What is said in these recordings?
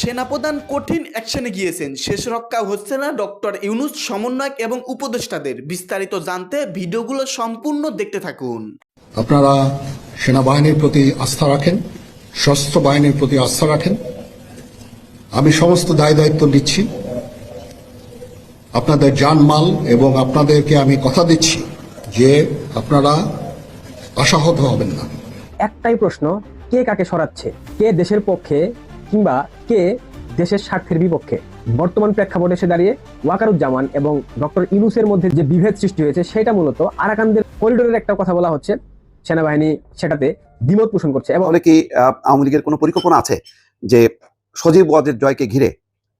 সেনাপ্রধান কঠিন অ্যাকশনে গিয়েছেন। শেষ রক্ষা হচ্ছে না ডক্টর ইউনুস সমন্বয়ক এবং উপদেষ্টাদের। বিস্তারিত জানতে ভিডিওগুলো সম্পূর্ণ দেখতে থাকুন। আপনারা সেনাবাহিনীর প্রতি আস্থা রাখেন সশস্ত্র বাহিনীর প্রতি আস্থা রাখেন। আমি সমস্ত দায় দায়িত্ব নিচ্ছি। আপনাদের জানমাল এবং আপনাদেরকে আমি কথা দিচ্ছি যে আপনারা আশাহত হবেন না। একটাই প্রশ্ন কে কাকে সরাচ্ছে? কে দেশের পক্ষে কিংবা কে দেশের স্বার্থের বিপক্ষে? বর্তমান প্রেক্ষাপটে এসে দাঁড়িয়ে ওয়াকারুজ্জামান এবং ডক্টর ইউনুসের মধ্যে যে বিভেদ সৃষ্টি হয়েছে সেটা মূলত আরাকানদের করিডোরের একটা কথা বলা হচ্ছে। সেনাবাহিনী সেটাতে দ্বিমত পোষণ করছে এবং আহ, আওয়ামী লীগের কোনো পরিকল্পনা আছে যে সজীব ওয়াজের জয়কে ঘিরে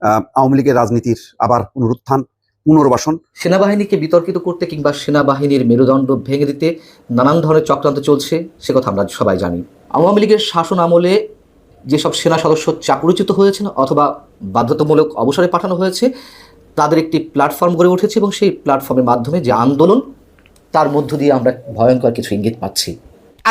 আহ, আওয়ামী লীগের রাজনীতির আবার পুনরুত্থান পুনর্বাসন? সেনাবাহিনীকে বিতর্কিত করতে কিংবা সেনাবাহিনীর মেরুদণ্ড ভেঙে দিতে নানান ধরনের চক্রান্ত চলছে সে কথা আমরা সবাই জানি। আওয়ামী লীগের শাসন আমলে যেসব সেনা সদস্য চাকরিচ্যুত হয়েছেন অথবা বাধ্যতামূলক অবসরে পাঠানো হয়েছে, তাদের একটি প্ল্যাটফর্ম গড়ে উঠেছে এবং সেই প্ল্যাটফর্মের মাধ্যমে যে আন্দোলন, তার মধ্য দিয়ে আমরা ভয়ঙ্কর কিছু ইঙ্গিত পাচ্ছি।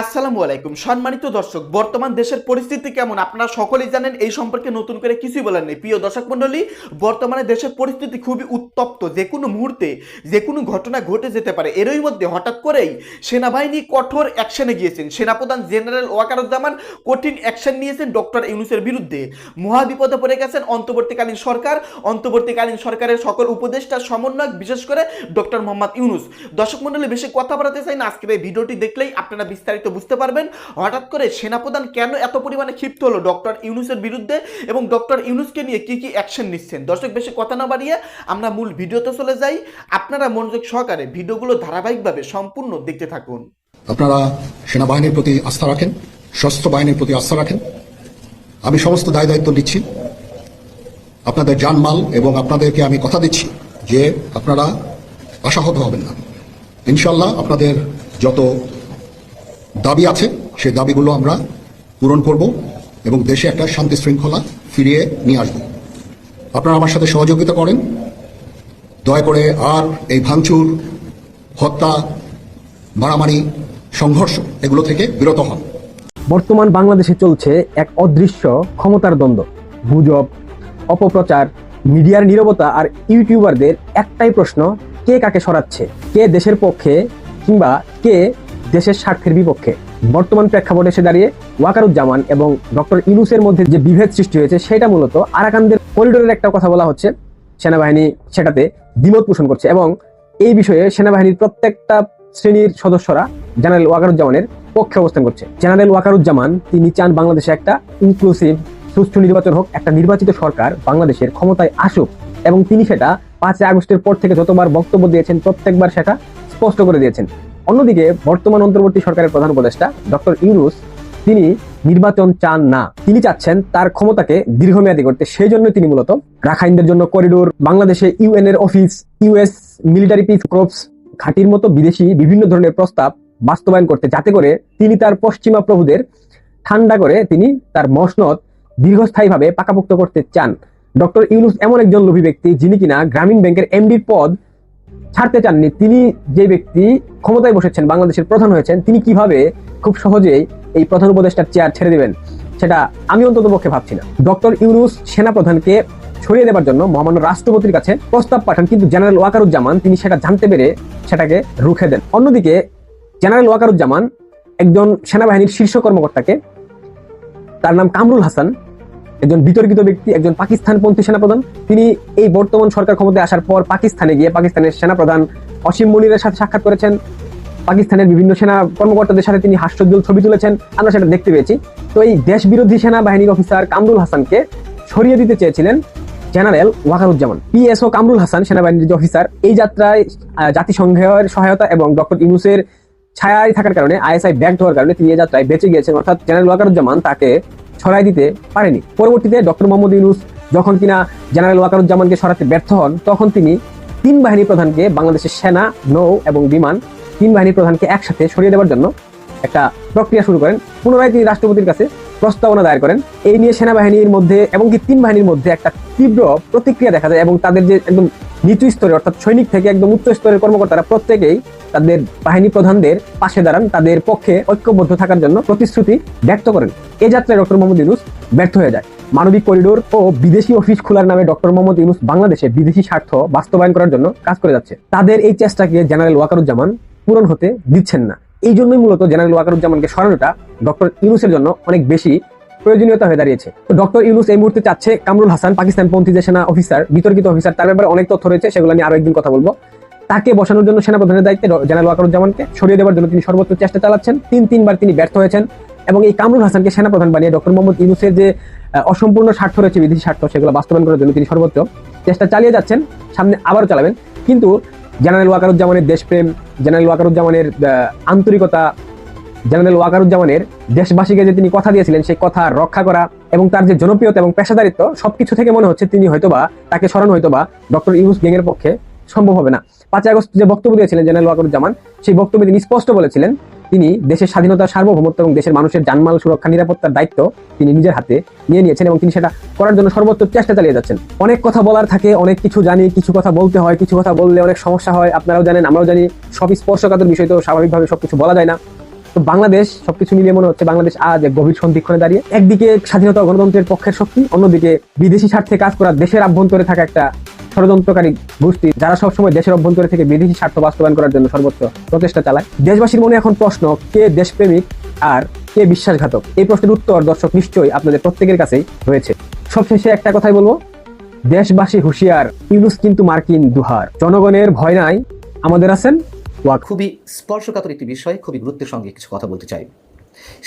আসসালামু আলাইকুম। সম্মানিত দর্শক, বর্তমান দেশের পরিস্থিতি কেমন? আপনারা সকলেই জানেন এই সম্পর্কে নতুন করে কিছুই বলার নেই। প্রিয় দর্শক মণ্ডলী, বর্তমানে দেশের পরিস্থিতি খুবই উত্তপ্ত। যে কোনো মুহূর্তে, যে কোনো ঘটনা ঘটে যেতে পারে। এরই মধ্যে হঠাৎ করেই সেনাবাহিনী কঠোর অ্যাকশনে গিয়েছেন। সেনাপ্রধান জেনারেল ওয়াকারুজ্জামান কঠিন অ্যাকশন নিয়েছেন ডক্টর ইউনুসের বিরুদ্ধে। মহাবিপদে পড়ে গেছেন অন্তর্বর্তীকালীন সরকার। অন্তর্বর্তীকালীন সরকারের সকল উপদেষ্টা, সমন্বয়ক, বিশেষ করে ডক্টর মোহাম্মদ ইউনুস। দর্শক মণ্ডলী, বেশি কথা বাড়াতে চাই না। আজকের এই ভিডিওটি দেখলেই আপনারা বিস্তারিত বুঝতে পারবেন। হঠাৎ করে সেনাপ্রধান কেন এত পরিমাণে ক্ষিপ্ত হলো ডক্টর ইউনুসের বিরুদ্ধে এবং ডক্টর ইউনুসকে নিয়ে কি কি অ্যাকশন নিচ্ছেন? দর্শক, বেশি কথা না বাড়িয়ে আমরা মূল ভিডিওতে চলে যাই। আপনারা মনোযোগ সহকারে ভিডিওগুলো ধারাবাহিকভাবে সম্পূর্ণ দেখতে থাকুন। আপনারা সেনাবাহিনীর প্রতি আস্থা রাখেন, সশস্ত্র বাহিনীর প্রতি আস্থা রাখেন। আমি সমস্ত দায় দায়িত্ব নিচ্ছি। আপনাদের জানমাল এবং আপনাদেরকে আমি কথা দিচ্ছি যে আপনারা আশাহত হবেন না। ইনশাল্লাহ আপনাদের যত দাবি আছে সেই দাবিগুলো আমরা পূরণ করব এবং দেশে একটা শান্তি শৃঙ্খলা ফিরিয়ে নিয়ে আসব। আপনারা আমার সাথে সহযোগিতা করেন। দয়া করে আর এই ভাঙচুর, হত্যা, মারামারি, সংঘর্ষ এগুলো থেকে বিরত হন। বর্তমান বাংলাদেশে চলছে এক অদৃশ্য ক্ষমতার দ্বন্দ্ব। গুজব, অপপ্রচার, মিডিয়ার নীরবতা আর ইউটিউবারদের একটাই প্রশ্ন, কে কাকে সরাচ্ছে? কে দেশের পক্ষে কিংবা কে দেশের স্বার্থের বিপক্ষে। বর্তমান প্রেক্ষাপটে এসে দাঁড়িয়ে ওয়াকারুজ্জামান এবং ডক্টর ইনুসের মধ্যে যে বিভেদ সৃষ্টি হয়েছে, সেটা মূলত আরাকানদের করিডোরের একটা কথা বলা হচ্ছে, সেনাবাহিনী সেটাতে দ্বিমত পোষণ করছে এবং এই বিষয়ে সেনাবাহিনীর প্রত্যেকটা শ্রেণির সদস্যরা জেনারেল ওয়াকারুজ্জামানের পক্ষে অবস্থান করছে। জেনারেল ওয়াকারুজ্জামান, তিনি চান বাংলাদেশে একটা ইনক্লুসিভ সুষ্ঠু নির্বাচন হোক, একটা নির্বাচিত সরকার বাংলাদেশের ক্ষমতায় আসুক এবং তিনি সেটা পাঁচই আগস্টের পর থেকে যতবার বক্তব্য দিয়েছেন, প্রত্যেকবার সেটা স্পষ্ট করে দিয়েছেন। অন্যদিকে বর্তমান অন্তর্বর্তী সরকারের প্রধান উপদেষ্টা ডক্টর ইউনুস, তিনি নির্বাচন চান না। তিনি চাচ্ছেন তার ক্ষমতাকে দীর্ঘমেয়াদী করতে। সেই জন্য তিনি মূলত রাখাইনদের জন্য করিডোর, বাংলাদেশে ইউএন এর office, US military peace corps, ঘাটির মতো বিদেশি বিভিন্ন ধরনের প্রস্তাব বাস্তবায়ন করতে, যাতে করে তিনি তার পশ্চিমা প্রভুদের ঠান্ডা করে তিনি তার মসনদ দীর্ঘস্থায়ীভাবে পাকাপোক্ত করতে চান। ডক্টর ইউনুস এমন একজন লোভী ব্যক্তি যিনি কিনা গ্রামীণ ব্যাংকের এমডির পদ ছাড়তে চাননি, তিনি যে ব্যক্তি ক্ষমতায় বসেছেন, বাংলাদেশের প্রধান হয়েছেন, তিনি কীভাবে খুব সহজেই এই প্রধান উপদেষ্টার চেয়ার ছেড়ে দেবেন, সেটা আমি অন্তত পক্ষে ভাবছি না। ডক্টর ইউনুস সেনা প্রধানকে সরিয়ে দেওয়ার জন্য মহামান্য রাষ্ট্রপতির কাছে প্রস্তাব পাঠান, কিন্তু জেনারেল ওয়াকারুজ্জামান, তিনি সেটা জানতে পেরে সেটাকে রুখে দেন। অন্যদিকে, জেনারেল ওয়াকারুজ্জামান একজন সেনাবাহিনীর শীর্ষ কর্মকর্তাকে, তার নাম কামরুল হাসান একজন বিতর্কিত ব্যক্তি, একজন পাকিস্তানপন্থী সেনাপ্রধান। তিনি এই বর্তমান সরকার ক্ষমতায় আসার পর পাকিস্তানে গিয়ে পাকিস্তানের সেনাপ্রধান অসীম মনিরের সাথে সাক্ষাৎ করেছেন। পাকিস্তানের বিভিন্ন সেনা কর্মকর্তাদের সাথে তিনি হাস্যোজ্জ্বল ছবি তুলেছেন। আমরা সেটা দেখতে পেয়েছি। তো এই দেশ বিরোধী সেনাবাহিনীর অফিসার কামরুল হাসানকে সরিয়ে দিতে চেয়েছিলেন জেনারেল ওয়াকারুজ্জামান। পিএসও কামরুল হাসান, সেনাবাহিনীর যে অফিসার, এই যাত্রায় জাতিসংঘের সহায়তা এবং ডক্টর ইউনুসের ছায়ায় থাকার কারণে, আইএসআই ব্যাগ হওয়ার কারণে তিনি এই যাত্রায় বেঁচে গিয়েছেন। অর্থাৎ জেনারেল ওয়াকারুজ্জামান তাকে ছড়াই দিতে পারেনি। পরবর্তীতে ডক্টর মোহাম্মদ ইউনুস যখন কিনা জেনারেল ওয়াকারুজ্জামানকে সরাতে ব্যর্থ হন, তখন তিনি তিন বাহিনী প্রধানকে বাংলাদেশের সেনা, নৌ এবং বিমান তিন বাহিনী প্রধানকে একসাথে সরিয়ে দেওয়ার জন্য একটা প্রক্রিয়া শুরু করেন। পুনরায় তিনি রাষ্ট্রপতির কাছে প্রস্তাবনা দায়ের করেন। এই নিয়ে সেনাবাহিনীর মধ্যে এবং কি তিন বাহিনীর মধ্যে একটা তীব্র প্রতিক্রিয়া দেখা যায় এবং তাদের যে একদম নিচু স্তরে অর্থাৎ সৈনিক থেকে একদম উচ্চ স্তরের কর্মকর্তারা প্রত্যেকেই তাদের বাহিনী প্রধানদের পাশে দাঁড়ান, তাদের পক্ষে ঐক্যবদ্ধ থাকার জন্য প্রতিশ্রুতি ব্যক্ত করেন। এ যাত্রায় ডক্টর মোহাম্মদ ইউনুস ব্যর্থ হয়ে যায়। মানবিক করিডোর ও বিদেশি অফিস খোলার নামে ডক্টর মোহাম্মদ ইউনুস বাংলাদেশে বিদেশি স্বার্থ বাস্তবায়ন করার জন্য কাজ করে যাচ্ছে। তাদের এই চেষ্টাকে জেনারেল ওয়াকারুজ্জামান পূরণ হতে দিচ্ছেন না। এই জন্যই মূলত জেনারেল ওয়াকারুজ্জামানকে সরানোটা ডক্টর ইউনুসের জন্য অনেক বেশি প্রয়োজনীয়তা হয়ে দাঁড়িয়েছে। তো ডক্টর ইউনুস এই মুহূর্তে চাচ্ছে কামরুল হাসান, পাকিস্তানপন্থী যে সেনা অফিসার, বিতর্কিত অফিসার, তার ব্যাপারে অনেক তথ্য রয়েছে, সেগুলো নিয়ে আরও একদিন কথা বলব। তাকে বসানোর জন্য সেনাপ্রধানের দায়িত্বে জেনারেল ওয়াকারুজ্জামানকে সরিয়ে দেওয়ার জন্য তিনি সর্বোচ্চ চেষ্টা চালাচ্ছেন। তিন তিনবার তিনি ব্যর্থ হয়েছেন এবং এই কামরুল হাসানকে সেনাপ্রধান বানিয়ে ডক্টর মোহাম্মদ ইউনুসের যে অসম্পূর্ণ স্বার্থ রয়েছে, বিদেশি স্বার্থ, সেগুলো বাস্তবায়ন করার জন্য তিনি সর্বোচ্চ চেষ্টা চালিয়ে যাচ্ছেন। সামনে আবারও চালাবেন। কিন্তু জেনারেল ওয়াকারুজ্জামানের দেশপ্রেম, জেনারেল ওয়াকারুজ্জামানের আন্তরিকতা, জেনারেল ওয়াকারুজ্জামানের দেশবাসীকে যে তিনি কথা দিয়েছিলেন, সেই কথা রক্ষা করা এবং তার যে জনপ্রিয়তা এবং পেশাদারিত্ব, সবকিছু থেকে মনে হচ্ছে তিনি হয়তোবা, তাকে স্মরণ হয়তোবা ডক্টর ইউস গ্যাংয়ের পক্ষে সম্ভব হবে না। পাঁচই আগস্ট যে বক্তব্য দিয়েছিলেন জেনারেল ওয়াকারুজ্জামান, সেই বক্তব্যে তিনি স্পষ্ট বলেছিলেন তিনি দেশের স্বাধীনতা, সার্বভৌমত্ব এবং দেশের মানুষের জানমাল সুরক্ষা, নিরাপত্তার দায়িত্ব তিনি নিজের হাতে নিয়ে নিয়েছেন এবং তিনি সেটা করার জন্য সর্বোচ্চ চেষ্টা চালিয়ে যাচ্ছেন। অনেক কথা বলার থাকে, অনেক কিছু জানি, কিছু কথা বলতে হয়, কিছু কথা বললে অনেক সমস্যা হয়, আপনারাও জানেন, আমরাও জানি সব স্পর্শকাতর বিষয়, তো স্বাভাবিকভাবে সবকিছু বলা যায় না। তো বাংলাদেশ, সবকিছু মিলিয়ে মনে হচ্ছে বাংলাদেশ আজ এক গভীর সন্ধিক্ষণে দাঁড়িয়ে। একদিকে স্বাধীনতা গণতন্ত্রের পক্ষের শক্তি, অন্যদিকে বিদেশি স্বার্থে কাজ করা, দেশের আভ্যন্তরে থাকা একটা ষড়যন্ত্রকারী গোষ্ঠী যারা সবসময় দেশের অভ্যন্তরে থেকে বিদেশি স্বার্থ বাস্তবায়ন করার জন্য সর্বোচ্চ প্রচেষ্টা চালায়। দেশবাসীর মনে এখন প্রশ্ন, কে দেশপ্রেমিক আর কে বিশ্বাসঘাতক? এই প্রশ্নের উত্তর দর্শক নিশ্চয়ই আপনাদের প্রত্যেকের কাছেই রয়েছে। সবশেষে একটা কথাই বলব, দেশবাসী হুঁশিয়ার, ইউনুস কিন্তু মার্কিন দুহার। জনগণের ভয় নাই, আমাদের আছেন খুবই স্পর্শকাতর একটি বিষয়, খুবই গুরুত্বের সঙ্গে কিছু কথা বলতে চাই।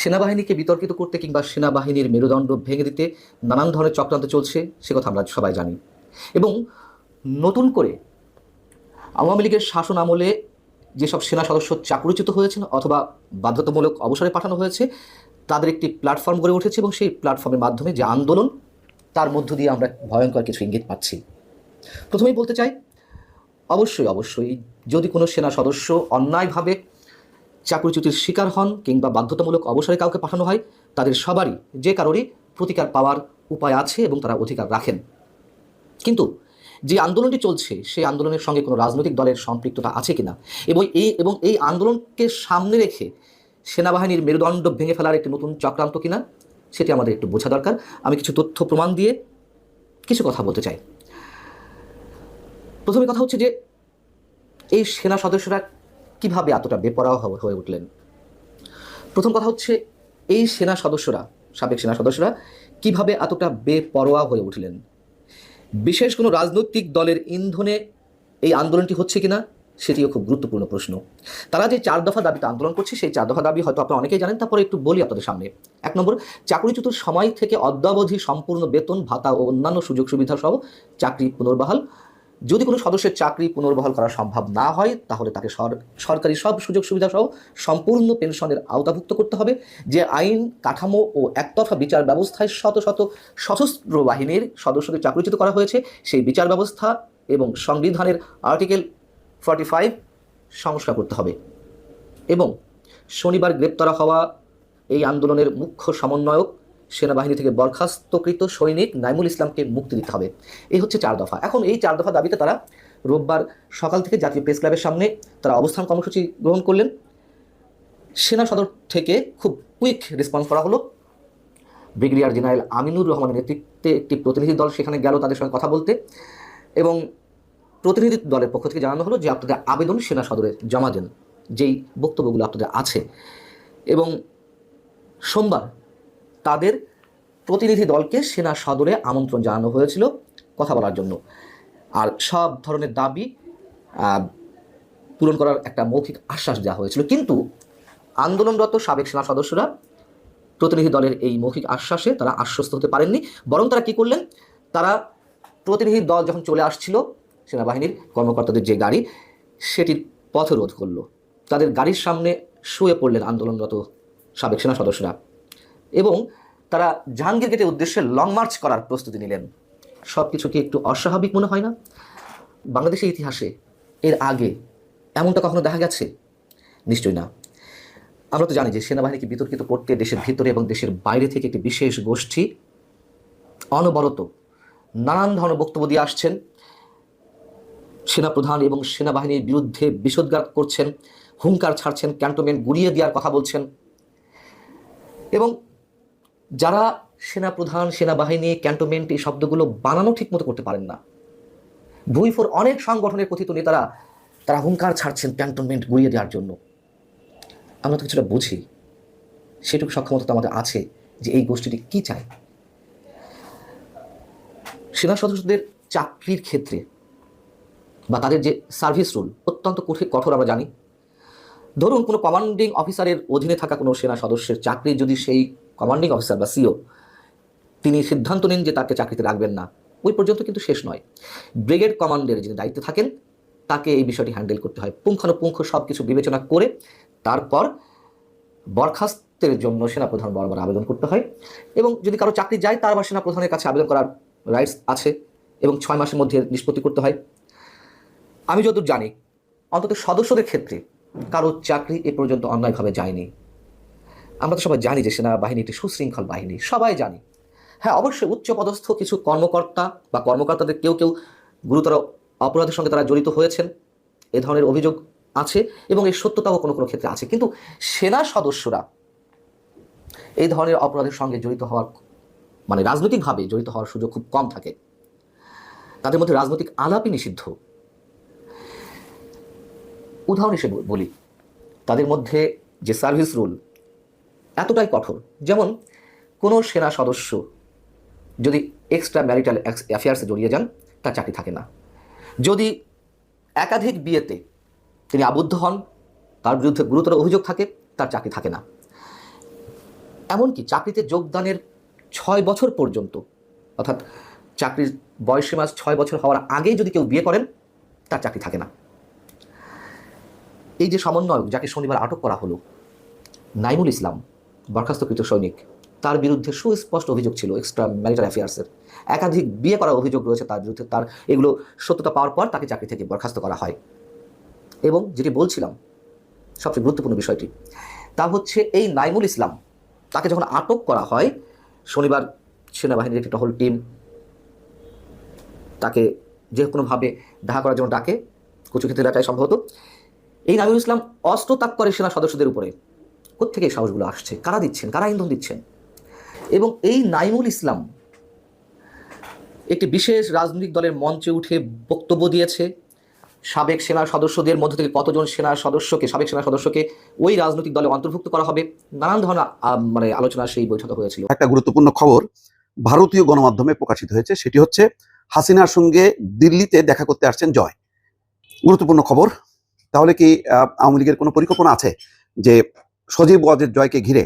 সেনাবাহিনীকে বিতর্কিত করতে কিংবা সেনাবাহিনীর মেরুদণ্ড ভেঙে দিতে নানান ধরনের চক্রান্ত চলছে, সে কথা আমরা সবাই জানি। এবং নতুন করে আওয়ামী লীগের শাসন আমলে যেসব সেনা সদস্য চাকরিচ্যুত হয়েছেন অথবা বাধ্যতামূলক অবসরে পাঠানো হয়েছে, তাদের একটি প্ল্যাটফর্ম গড়ে উঠেছে এবং সেই প্ল্যাটফর্মের মাধ্যমে যে আন্দোলন, তার মধ্য দিয়ে আমরা ভয়ঙ্কর কিছু ইঙ্গিত পাচ্ছি। প্রথমেই বলতে চাই, অবশ্যই অবশ্যই যদি কোনো সেনা সদস্য অন্যায়ভাবে চাকরিচ্যুতির শিকার হন কিংবা বাধ্যতামূলক অবসরে কাউকে পাঠানো হয়, তাদের সবারই, যে কারোরই প্রতিকার পাওয়ার উপায় আছে এবং তারা অধিকার রাখেন। কিন্তু যে আন্দোলনটি চলছে, সেই আন্দোলনের সঙ্গে কোনো রাজনৈতিক দলের সম্পৃক্ততা আছে কিনা? এবং এই এবং এই আন্দোলনকে সামনে রেখে সেনাবাহিনীর মেরুদণ্ড ভেঙে ফেলার একটি নতুন চক্রান্ত কিনা, সেটি আমাদের একটু বোঝা দরকার। আমি কিছু তথ্য প্রমাণ দিয়ে কিছু কথা বলতে চাই। প্রথমে কথা হচ্ছে যে, এই সেনা সদস্যরা কীভাবে এতটা বেপরোয়া হয়ে- হয়ে উঠলেন? প্রথম কথা হচ্ছে, এই সেনা সদস্যরা, সাবেক সেনা সদস্যরা কীভাবে এতটা বেপরোয়া হয়ে উঠলেন? বিশেষ কোনো রাজনৈতিক দলের ইন্ধনে এই আন্দোলনটি হচ্ছে কিনা, সেটিও খুব গুরুত্বপূর্ণ প্রশ্ন। তারা যে চার দফা দাবিতে আন্দোলন করছে, সেই চার দফা দাবি হয়তো আপনারা অনেকেই জানেন, তারপরে একটু বলি আপনাদের সামনে। এক নম্বর চাকরিচ্যুতর সময় থেকে অদ্যাবধি সম্পূর্ণ বেতন, ভাতা ও অন্যান্য সুযোগ সুবিধা সহ চাকরি পুনর্বহাল। যদি কোনো সদস্যের চাকরি পুনর্বহাল করা সম্ভব না হয়, তাহলে তাকে সর- সরকারি সব সুযোগ সুবিধা সহ সম্পূর্ণ পেনশনের আওতাভুক্ত করতে হবে, যে আইন, কাঠামো ও একতরফা বিচার ব্যবস্থায় শত শত সশস্ত্র বাহিনীর সদস্যদের চাকরিচ্যুত করা হয়েছে, সেই বিচার ব্যবস্থা এবং সংবিধানের আর্টিকেল ফর্টি ফাইভ সংস্কার করতে হবে। এবং শনিবার গ্রেপ্তার হওয়া এই আন্দোলনের মুখ্য সমন্বয়ক সেনাবাহিনী থেকে বরখাস্তকৃত সৈনিক নাইমুল ইসলামকে মুক্তি দিতে হবে। এই হচ্ছে চার দফা। এখন এই চার দফা দাবিতে তারা রোববার সকাল থেকে জাতীয় প্রেস ক্লাবের সামনে তারা অবস্থান কর্মসূচি গ্রহণ করলেন। সেনা সদর থেকে খুব কুইক রেসপন্স করা হলো। ব্রিগেডিয়ার জেনারেল আমিনুর রহমানের নেতৃত্বে একটি প্রতিনিধি দল সেখানে গেল তাদের সঙ্গে কথা বলতে এবং প্রতিনিধি দলের পক্ষ থেকে জানানো হলো যে আপনাদের আবেদন সেনা সদরে জমা দেন। যেই বক্তব্যগুলো আপনাদের আছে। এবং সোমবার তাদের প্রতিনিধি দলকে সেনা সদরে আমন্ত্রণ জানানো হয়েছিল কথা বলার জন্য। আর সব ধরনের দাবি পূরণ করার একটা মৌখিক আশ্বাস দেওয়া হয়েছিল। কিন্তু আন্দোলনরত সাবেক সেনা সদস্যরা প্রতিনিধি দলের এই মৌখিক আশ্বাসে তারা আশ্বস্ত হতে পারেননি। বরং তারা কি করলেন? তারা প্রতিনিধি দল যখন চলে আসছিল, সেনাবাহিনীর কর্মকর্তাদের যে গাড়ি, সেটির পথরোধ করল। তাদের গাড়ির সামনে শুয়ে পড়লেন আন্দোলনরত সাবেক সেনা সদস্যরা। এবং তারা জাহাঙ্গীর গেটের উদ্দেশ্যে লং মার্চ করার প্রস্তুতি নিলেন। সব কিছু কি একটু অস্বাভাবিক মনে হয় না? বাংলাদেশের ইতিহাসে এর আগে এমনটা কখনো দেখা গেছে? নিশ্চয়ই না। আমরা তো জানি যে সেনাবাহিনীকে বিতর্কিত করতে দেশের ভিতরে এবং দেশের বাইরে থেকে একটি বিশেষ গোষ্ঠী অনবরত নানান ধরনের বক্তব্য দিয়ে আসছেন। সেনাপ্রধান এবং সেনাবাহিনীর বিরুদ্ধে বিষোদ্গার করছেন, হুঙ্কার ছাড়ছেন ক্যান্টনমেন্ট গুড়িয়ে দেওয়ার কথা বলছেন। এবং যারা সেনাপ্রধান, সেনাবাহিনী, ক্যান্টনমেন্ট এই শব্দগুলো বানানো ঠিকমতো করতে পারেন না। ভুইফোর অনেক সংগঠনের কথিত নেতারা তারা হুঙ্কার ছাড়ছেন ক্যান্টনমেন্ট গুড়িয়ে দেওয়ার জন্য। আমরা তো কিছুটা বুঝি। সেটুকু সক্ষমতা তো আমাদের আছে যে এই গোষ্ঠীটি কি চায়। সেনা সদস্যদের চাকরির ক্ষেত্রে বা তাদের যে সার্ভিস রুল, অত্যন্ত কঠিন কঠোর আমরা জানি। ধরুন কোনো কমান্ডিং অফিসারের অধীনে থাকা কোনো সেনা সদস্যের চাকরি যদি সেই কমান্ডিং অফিসার বা সিও তিনি সিদ্ধান্ত নেন যে তাকে চাকরিতে রাখবেন না। ওই পর্যন্ত কিন্তু শেষ নয়। ব্রিগেড কমান্ডের যিনি দায়িত্বে থাকেন, তাকে এই বিষয়টি হ্যান্ডেল করতে হয়। পুঙ্খানুপুঙ্খ সব কিছু বিবেচনা করে তারপর বরখাস্তের জন্য সেনাপ্রধান বরাবর আবেদন করতে হয় এবং যদি কারও চাকরি যায়, তার আবার সেনাপ্রধানের কাছে আবেদন করার রাইটস আছে এবং ছয় মাসের মধ্যে নিষ্পত্তি করতে হয়। আমি যতদূর জানি, অন্তত সদস্যদের ক্ষেত্রে কারও চাকরি এ পর্যন্ত অন্যায়ভাবে যায়নি। আমরা তো সবাই জানি যে সেনাবাহিনী একটি সুশৃঙ্খল বাহিনী, সবাই জানি। হ্যাঁ অবশ্যই উচ্চপদস্থ কিছু কর্মকর্তা বা কর্মকর্তাদের কেউ কেউ গুরুতর অপরাধের সঙ্গে তারা জড়িত হয়েছেন, এ ধরনের অভিযোগ আছে এবং এই সত্যতাও কোনো কোনো ক্ষেত্রে আছে। কিন্তু সেনা সদস্যরা এই ধরনের অপরাধের সঙ্গে জড়িত হওয়ার মানে রাজনৈতিকভাবে জড়িত হওয়ার সুযোগ খুব কম থাকে। তাদের মধ্যে রাজনৈতিক আলাপই নিষিদ্ধ। উদাহরণ হিসেবে বলি, তাদের মধ্যে যে সার্ভিস রুল এতটাই কঠোর। যেমন, কোনো সেনা সদস্য যদি এক্সট্রা ম্যারিটাল অ্যাফেয়ার্সে জড়িয়ে যান, তার চাকরি থাকে না। যদি একাধিক বিয়েতে তিনি আবদ্ধ হন, তার বিরুদ্ধে গুরুতর অভিযোগ থাকে, তার চাকরি থাকে না। এমনকি চাকরিতে যোগদানের ছয় বছর পর্যন্ত, অর্থাৎ চাকরির বয়সীমা ছয় বছর হওয়ার আগেই যদি কেউ বিয়ে করেন, তার চাকরি থাকে না। এই যে সমন্বয়ক যাকে শনিবার আটক করা হলো, নাইমুল ইসলাম বরখাস্তকৃত সৈনিক। তার বিরুদ্ধে সুস্পষ্ট অভিযোগ ছিল এক্সট্রা ম্যারিটাল অ্যাফেয়ার্সের একাধিক বিয়ে করার অভিযোগ রয়েছে তার বিরুদ্ধে। তার এগুলো সত্যতা পাওয়ার পর তাকে চাকরি থেকে বরখাস্ত করা হয়। এবং যেটি বলছিলাম, সবচেয়ে গুরুত্বপূর্ণ বিষয়টি, তা হচ্ছে এই নাইমুল ইসলাম, তাকে যখন আটক করা হয়, শনিবার সেনাবাহিনীর একটি টহল টিম তাকে যে কোনোভাবে দেখা করার জন্য ডাকে কচুক্ষেত্র এলাকায় সম্ভবত। এই নামিউল ইসলাম অস্ত্র তাক করে সেনা সদস্যদের উপরে। কোথেকে এই সাহসগুলো আসছে? কারা দিচ্ছেন? কারা ইন্ধন দিচ্ছেন? এবং এই নাইমুল ইসলাম একটি বিশেষ রাজনৈতিক দলের মঞ্চে উঠে বক্তব্য দিয়েছে। সাবেক সেনা সদস্যদের মধ্য থেকে কতজন সেনা সদস্যকে, সাবেক সেনা সদস্যকে ওই রাজনৈতিক দলে অন্তর্ভুক্ত করা হবে? নানান ধরনের মানে আলোচনা সেই বৈঠকে হয়েছিল। একটা গুরুত্বপূর্ণ খবর ভারতীয় গণমাধ্যমে প্রকাশিত হয়েছে, সেটি হচ্ছে হাসিনার সঙ্গে দিল্লিতে দেখা করতে আসছেন জয়। গুরুত্বপূর্ণ খবর। তাহলে কি আওয়ামী লীগের কোনো পরিকল্পনা আছে যে সজীব ওয়াজের জয়কে ঘিরে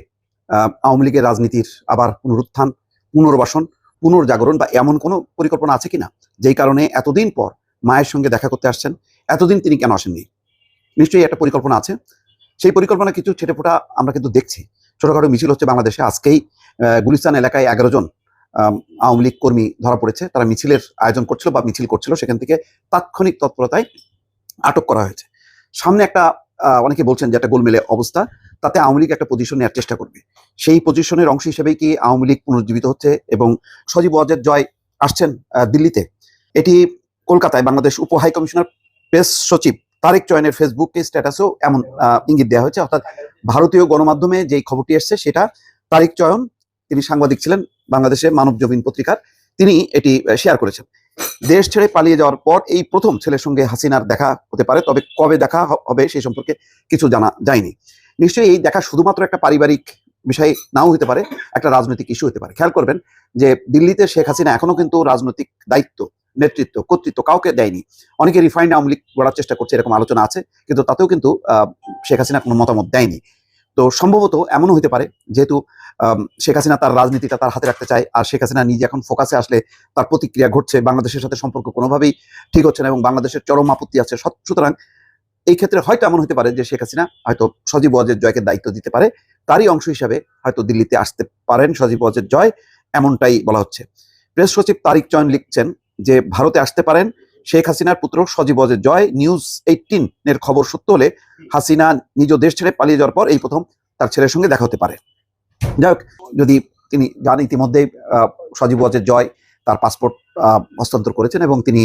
আওয়ামী লীগের রাজনীতির আবার পুনরুত্থান, পুনর্বাসন, পুনর্জাগরণ বা এমন কোনো পরিকল্পনা আছে কিনা? যেই কারণে এতদিন পর মায়ের সঙ্গে দেখা করতে আসছেন, এতদিন তিনি কেন আসেননি? নিশ্চয়ই একটা পরিকল্পনা আছে। সেই পরিকল্পনা কিছু ছেটেফোঁটা আমরা কিন্তু দেখছি। ছোটখাটো মিছিল হচ্ছে বাংলাদেশে আজকেই গুলিস্তান এলাকায় এগারো জন আওয়ামী লীগ কর্মী ধরা পড়েছে। তারা মিছিলের আয়োজন করছিল বা মিছিল করছিল, সেখান থেকে তাৎক্ষণিক তৎপরতায় আটক করা হয়েছে। সামনে একটা অনেকে বলছেন যে একটা গোলমেলে অবস্থা। তাতে আওয়ামী লীগ একটা পজিশন নেওয়ার চেষ্টা করবে। সেই পজিশনের অংশ হিসেবেই কি আওয়ামী লীগ পুনর্জীবিত হচ্ছে এবং সজীব ওয়াজের জয় আসছেন দিল্লিতে। এটি কলকাতায় বাংলাদেশ উপ হাই কমিশনার প্রেস সচিব তারেক চয়নের ফেসবুক স্ট্যাটাসেও এমন ইঙ্গিত দেওয়া হয়েছে। অর্থাৎ ভারতীয় গণমাধ্যমে যেই খবরটি এসছে সেটা তারিক চয়ন তিনি সাংবাদিক ছিলেন বাংলাদেশে মানব জমিন পত্রিকার, তিনি এটি শেয়ার করেছেন। দেশ ছেড়ে পালিয়ে যাওয়ার পর এই প্রথম ছেলের সঙ্গে হাসিনার দেখা হতে পারে, তবে কবে দেখা হবে সেই সম্পর্কে কিছু জানা যায়নি। নিশ্চয়ই এই দেখা শুধুমাত্র একটা পারিবারিক বিষয় নাও হতে পারে, একটা রাজনৈতিক ইস্যু হতে পারে। খেয়াল করবেন যে দিল্লিতে শেখ হাসিনা এখনও কিন্তু রাজনৈতিক দায়িত্ব, নেতৃত্ব, কর্তৃত্ব কাউকে দেয়নি। অনেকে রিফাইন্ড আওয়ামী লীগ গড়ার চেষ্টা করছে এরকম আলোচনা আছে, কিন্তু তাতেও কিন্তু শেখ হাসিনা কোনো মতামত দেয়নি। তো সম্ভবত এমনও হতে পারে, যেহেতু শেখ হাসিনা তার রাজনীতিটা তার হাতে রাখতে চায়, আর শেখ হাসিনা নিজে এখন ফোকাসে আসলে তার প্রতিক্রিয়া ঘটছে, বাংলাদেশের সাথে সম্পর্ক কোনোভাবেই ঠিক হচ্ছে না এবং বাংলাদেশের চরম আপত্তি আছে সুতরাং এই ক্ষেত্রে হয়তো এমন হতে পারে যে শেখ হাসিনা হয়তো সজীব ওয়াজের জয়কে দায়িত্ব দিতে পারে, তারই অংশ হিসাবে হয়তো দিল্লিতে আসতে পারেন সজীব ওয়াজের জয়, এমনটাই বলা হচ্ছে। প্রেস সচিব তারিক চয়ন লিখছেন যে ভারতে আসতে পারেন শেখ হাসিনার পুত্র সজীব ওয়াজের জয়, নিউজ এইটিন এর খবর সত্য হলে হাসিনা নিজ দেশ ছেড়ে পালিয়ে যাওয়ার পর এই প্রথম তার ছেলের সঙ্গে দেখা হতে পারে। যাই হোক, যদি তিনি যান ইতিমধ্যে সজীব ওয়াজের জয় তার পাসপোর্ট হস্তান্তর করেছেন এবং তিনি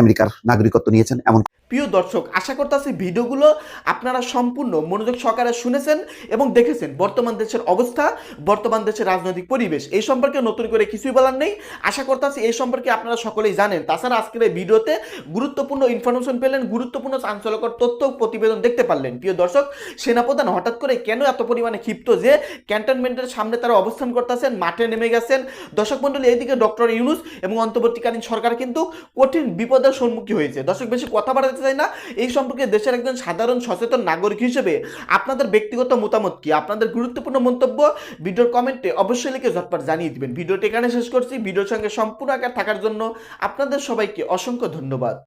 আমেরিকার নাগরিকত্ব নিয়েছেন এমন প্রিয় দর্শক, আশা করতেছি ভিডিওগুলো আপনারা সম্পূর্ণ মনোযোগ সহকারে শুনেছেন এবং দেখেছেন। বর্তমান দেশের অবস্থা, বর্তমান দেশের রাজনৈতিক পরিবেশ, এই সম্পর্কে নতুন করে কিছুই বলার নেই। আশা করতেছি এই সম্পর্কে আপনারা সকলেই জানেন। তাছাড়া আজকের এই ভিডিওতে গুরুত্বপূর্ণ ইনফরমেশন পেলেন, গুরুত্বপূর্ণ চাঞ্চল্যকর তথ্য প্রতিবেদন দেখতে পারলেন। প্রিয় দর্শক, সেনাপ্রধান হঠাৎ করে কেন এত পরিমাণে ক্ষিপ্ত যে ক্যান্টনমেন্টের সামনে তারা অবস্থান করতেছেন, মাঠে নেমে গেছেন? দর্শক মন্ডলী এইদিকে ডক্টর ইউনুস এবং অন্তর্বর্তীকালীন সরকার কিন্তু কঠিন বিপদের সম্মুখীন হয়েছে। দর্শক, বেশি কথা বাড়াতে চাই না। এই সম্পর্কে দেশের একজন সাধারণ সচেতন নাগরিক হিসেবে আপনাদের ব্যক্তিগত মতামত কি? আপনাদের গুরুত্বপূর্ণ মন্তব্য ভিডিওর কমেন্টে অবশ্যই লিখে ঝটপট জানিয়ে দিবেন। ভিডিওটি এখানে শেষ করছি। ভিডিওর সঙ্গে সম্পূর্ণ আকার থাকার জন্য আপনাদের সবাইকে অসংখ্য ধন্যবাদ।